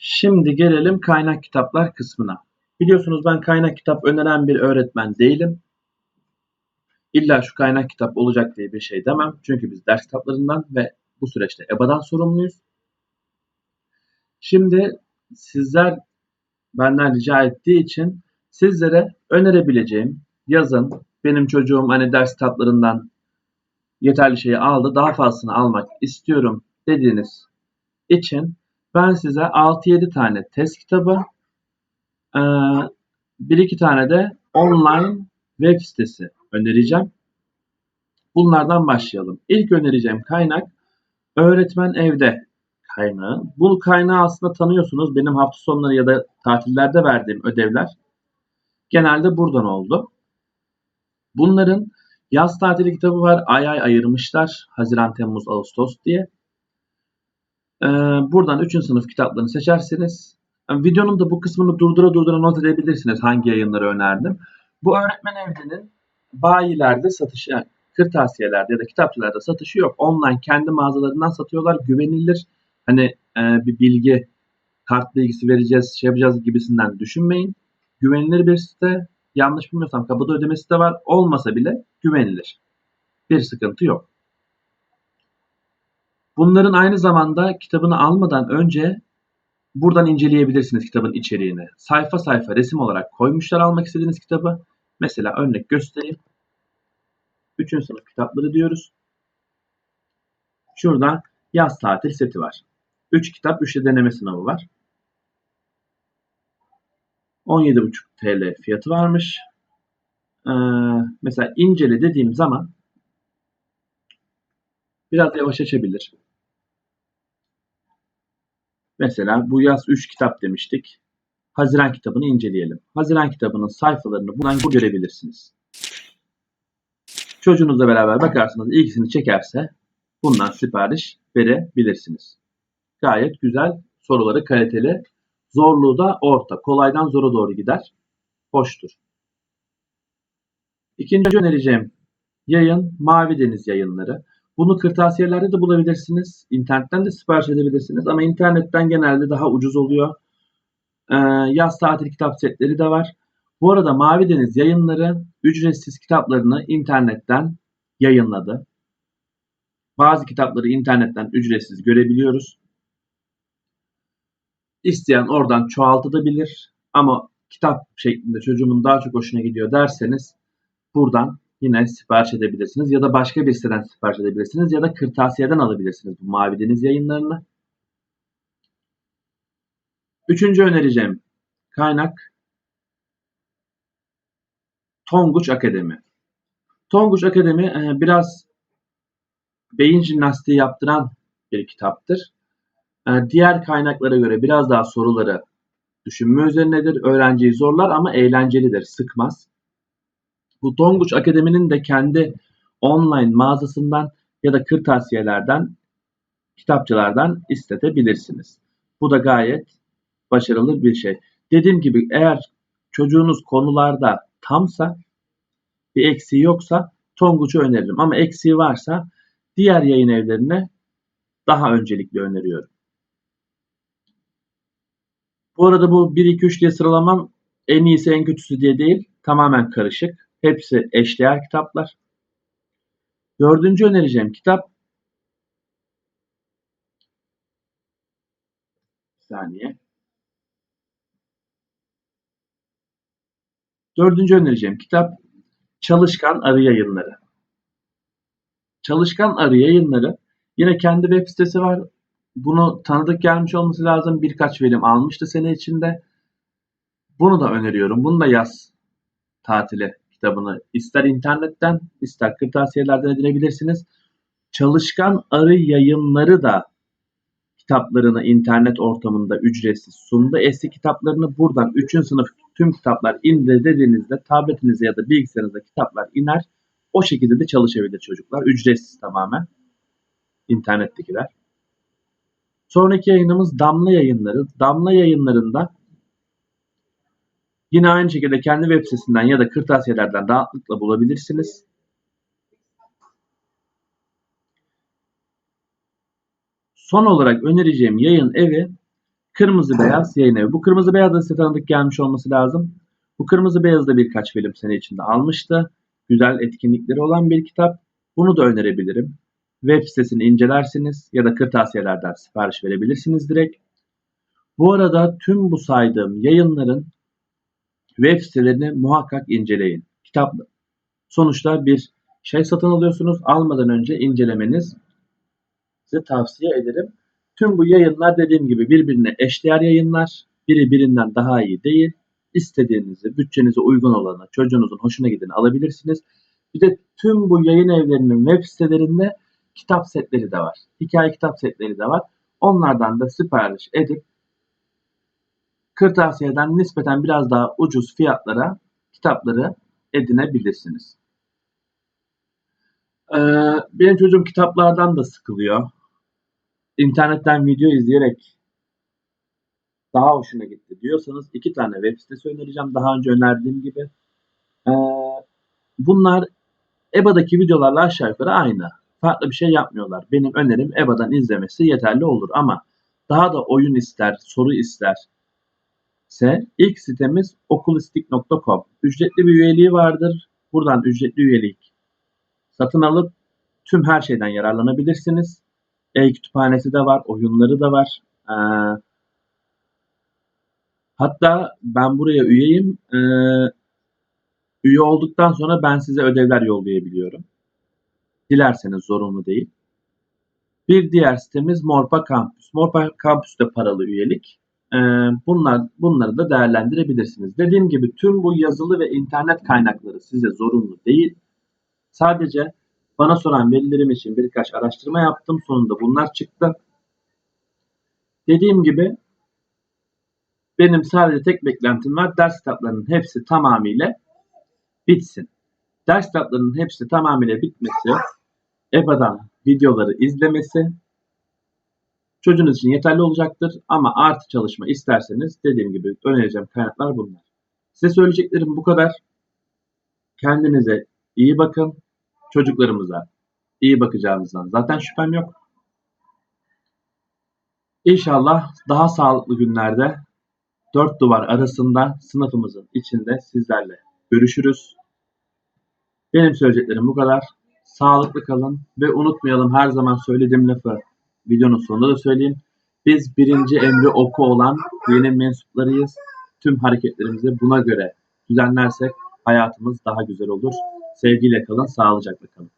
Şimdi gelelim kaynak kitaplar kısmına. Biliyorsunuz ben kaynak kitap öneren bir öğretmen değilim. İlla şu kaynak kitap olacak diye bir şey demem. Çünkü biz ders kitaplarından ve bu süreçte EBA'dan sorumluyuz. Şimdi sizler benden rica ettiği için sizlere önerebileceğim yazın benim çocuğum hani ders kitaplarından yeterli şeyi aldı daha fazlasını almak istiyorum dediğiniz için ben size 6-7 tane test kitabı, eee, 1-2 tane de online web sitesi önereceğim. Bunlardan başlayalım. İlk önereceğim kaynak Öğretmen Evde kaynağı. Bu kaynağı aslında tanıyorsunuz. Benim hafta sonları ya da tatillerde verdiğim ödevler genelde buradan oldu. Bunların yaz tatili kitabı var. Ay ay ayırmışlar. Haziran, Temmuz, Ağustos diye. Ee, buradan 3. sınıf kitaplarını seçerseniz yani videonun da bu kısmını durdura durdura not edebilirsiniz hangi yayınları önerdim. Bu öğretmen evinin bayilerde satışı, yani kırtasiyelerde ya da kitapçılarda satışı yok. Online kendi mağazalarından satıyorlar. Güvenilir. Hani e, bir bilgi, kart bilgisi vereceğiz, şey yapacağız gibisinden düşünmeyin. Güvenilir bir site. Yanlış bilmiyorsam kapıda ödemesi de var. Olmasa bile güvenilir. Bir sıkıntı yok. Bunların aynı zamanda kitabını almadan önce buradan inceleyebilirsiniz kitabın içeriğini. Sayfa sayfa resim olarak koymuşlar almak istediğiniz kitabı. Mesela örnek göstereyim. 3. sınıf kitapları diyoruz. Şurada yaz tatil seti var. 3 kitap, 3 de deneme sınavı var. 17,5 TL fiyatı varmış. Ee, mesela incele dediğim zaman biraz yavaş açabilir. Mesela bu yaz 3 kitap demiştik. Haziran kitabını inceleyelim. Haziran kitabının sayfalarını buradan görebilirsiniz. Çocuğunuzla beraber bakarsınız ilgisini çekerse bundan sipariş verebilirsiniz. Gayet güzel soruları kaliteli. Zorluğu da orta. Kolaydan zora doğru gider. Hoştur. İkinci önereceğim yayın Mavi Deniz yayınları. Bunu kırtasiyelerde de bulabilirsiniz. İnternetten de sipariş edebilirsiniz. Ama internetten genelde daha ucuz oluyor. Ee, yaz tatil kitap setleri de var. Bu arada Mavi Deniz yayınları ücretsiz kitaplarını internetten yayınladı. Bazı kitapları internetten ücretsiz görebiliyoruz. İsteyen oradan çoğaltabilir. Ama kitap şeklinde çocuğumun daha çok hoşuna gidiyor derseniz buradan yine sipariş edebilirsiniz. Ya da başka bir siteden sipariş edebilirsiniz. Ya da kırtasiyeden alabilirsiniz bu Mavi Deniz yayınlarını. Üçüncü önereceğim kaynak Tonguç Akademi. Tonguç Akademi e, biraz beyin jimnastiği yaptıran bir kitaptır. E, diğer kaynaklara göre biraz daha soruları düşünme üzerinedir. Öğrenciyi zorlar ama eğlencelidir, sıkmaz. Bu Tonguç Akademi'nin de kendi online mağazasından ya da kırtasiyelerden, kitapçılardan istetebilirsiniz. Bu da gayet başarılı bir şey. Dediğim gibi eğer çocuğunuz konularda tamsa, bir eksiği yoksa Tonguç'u öneririm. Ama eksiği varsa diğer yayın evlerine daha öncelikli öneriyorum. Bu arada bu 1-2-3 diye sıralamam en iyisi en kötüsü diye değil. Tamamen karışık. Hepsi eşdeğer kitaplar. Dördüncü önereceğim kitap bir saniye. Dördüncü önereceğim kitap Çalışkan Arı Yayınları. Çalışkan Arı Yayınları yine kendi web sitesi var. Bunu tanıdık gelmiş olması lazım. Birkaç verim almıştı sene içinde. Bunu da öneriyorum. Bunu da yaz tatili kitabını ister internetten ister kırtasiyelerden edinebilirsiniz. Çalışkan Arı Yayınları da kitaplarını internet ortamında ücretsiz sundu. Eski kitaplarını buradan 3. sınıf tüm kitaplar indir dediğinizde tabletinize ya da bilgisayarınıza kitaplar iner. O şekilde de çalışabilir çocuklar. Ücretsiz tamamen. İnternettekiler. Sonraki yayınımız Damla Yayınları. Damla Yayınlarında yine aynı şekilde kendi web sitesinden ya da kırtasiyelerden rahatlıkla bulabilirsiniz. Son olarak önereceğim yayın evi Kırmızı Beyaz Yayın Evi. Bu Kırmızı Beyaz da size tanıdık gelmiş olması lazım. Bu Kırmızı Beyaz da birkaç film sene içinde almıştı. Güzel etkinlikleri olan bir kitap. Bunu da önerebilirim. Web sitesini incelersiniz ya da kırtasiyelerden sipariş verebilirsiniz direkt. Bu arada tüm bu saydığım yayınların web sitelerini muhakkak inceleyin. Kitap sonuçta bir şey satın alıyorsunuz. Almadan önce incelemeniz size tavsiye ederim. Tüm bu yayınlar dediğim gibi birbirine eşdeğer yayınlar. Biri birinden daha iyi değil. İstediğinizi, bütçenize uygun olanı, çocuğunuzun hoşuna gideni alabilirsiniz. Bir de tüm bu yayın evlerinin web sitelerinde kitap setleri de var. Hikaye kitap setleri de var. Onlardan da sipariş edip kırtasiyeden nispeten biraz daha ucuz fiyatlara kitapları edinebilirsiniz. Ee, benim çocuğum kitaplardan da sıkılıyor. İnternetten video izleyerek daha hoşuna gitti diyorsanız iki tane web sitesi önereceğim. Daha önce önerdiğim gibi. Ee, bunlar EBA'daki videolarla aşağı yukarı aynı. Farklı bir şey yapmıyorlar. Benim önerim EBA'dan izlemesi yeterli olur ama daha da oyun ister, soru ister ise ilk sitemiz okulistik.com. Ücretli bir üyeliği vardır. Buradan ücretli üyelik satın alıp tüm her şeyden yararlanabilirsiniz. E-kütüphanesi de var, oyunları da var. Ee, hatta ben buraya üyeyim. Ee, üye olduktan sonra ben size ödevler yollayabiliyorum. Dilerseniz zorunlu değil. Bir diğer sitemiz Morpa Campus. Morpa Campus de paralı üyelik. Bunlar bunları da değerlendirebilirsiniz. Dediğim gibi tüm bu yazılı ve internet kaynakları size zorunlu değil. Sadece bana soran velilerim için birkaç araştırma yaptım. Sonunda bunlar çıktı. Dediğim gibi benim sadece tek beklentim var. Ders kitaplarının hepsi tamamıyla bitsin. Ders kitaplarının hepsi tamamıyla bitmesi, EBA'dan videoları izlemesi çocuğunuz için yeterli olacaktır. Ama artı çalışma isterseniz dediğim gibi önereceğim kaynaklar bunlar. Size söyleyeceklerim bu kadar. Kendinize iyi bakın. Çocuklarımıza iyi bakacağınızdan zaten şüphem yok. İnşallah daha sağlıklı günlerde dört duvar arasında sınıfımızın içinde sizlerle görüşürüz. Benim söyleyeceklerim bu kadar. Sağlıklı kalın ve unutmayalım her zaman söylediğim lafı videonun sonunda da söyleyeyim. Biz birinci emri oku olan dinin mensuplarıyız. Tüm hareketlerimizi buna göre düzenlersek hayatımız daha güzel olur. Sevgiyle kalın, sağlıcakla kalın.